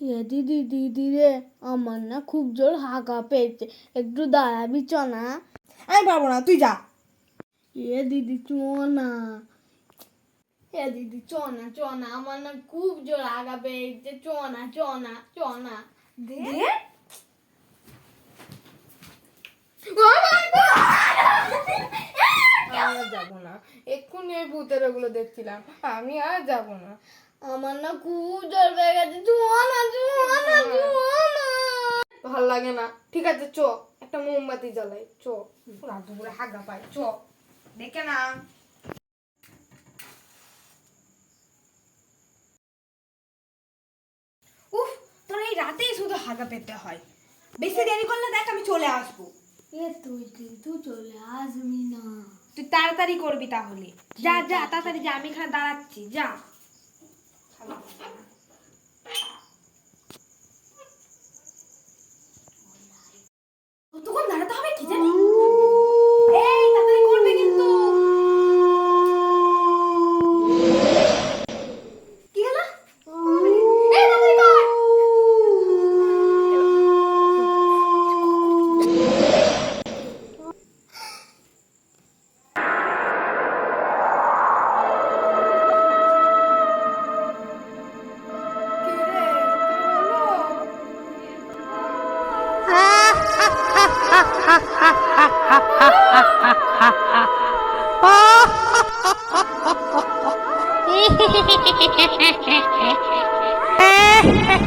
এ দিদি দিদি রে আমার না খুব জোর হাঁকা পেয়েছে। একটু দাঁড়াবি চ না আমি পারব না তুই যা। এ দিদি চ না এ দিদি চ না চ না আমার না খুব জোর হাঁকা পেয়েছে। চ না চ না চ না আর যাব না। এক্ষুনি ওই ভূতের ওগুলো দেখছিলাম। আমি আর যাব না। আমার না খুব জোর পেয়ে গেছে। না না চ না। ভালো লাগে না। ঠিক আছে চ। একটা মোমবাতি জ্বালাই। চ। রাত দুপুরে হাগা পাই চ। দেখে না। উফ তোর এই রাতেই শুধু হাগা পেতে হয়। বেশি দেরি করলে দেখ আমি চলে আসব। এ তুই কিন্তু চলে আসবি না। তুই তাড়াতাড়ি করবি তাহলে। যা যা তাড়াতাড়ি যা আমি এখানে দাঁড়াচ্ছি। যা। 哈哈哈哈哈哈哈哈哈哈！啊！哈哈哈哈哈哈！嘿嘿嘿嘿嘿嘿嘿嘿嘿！哎！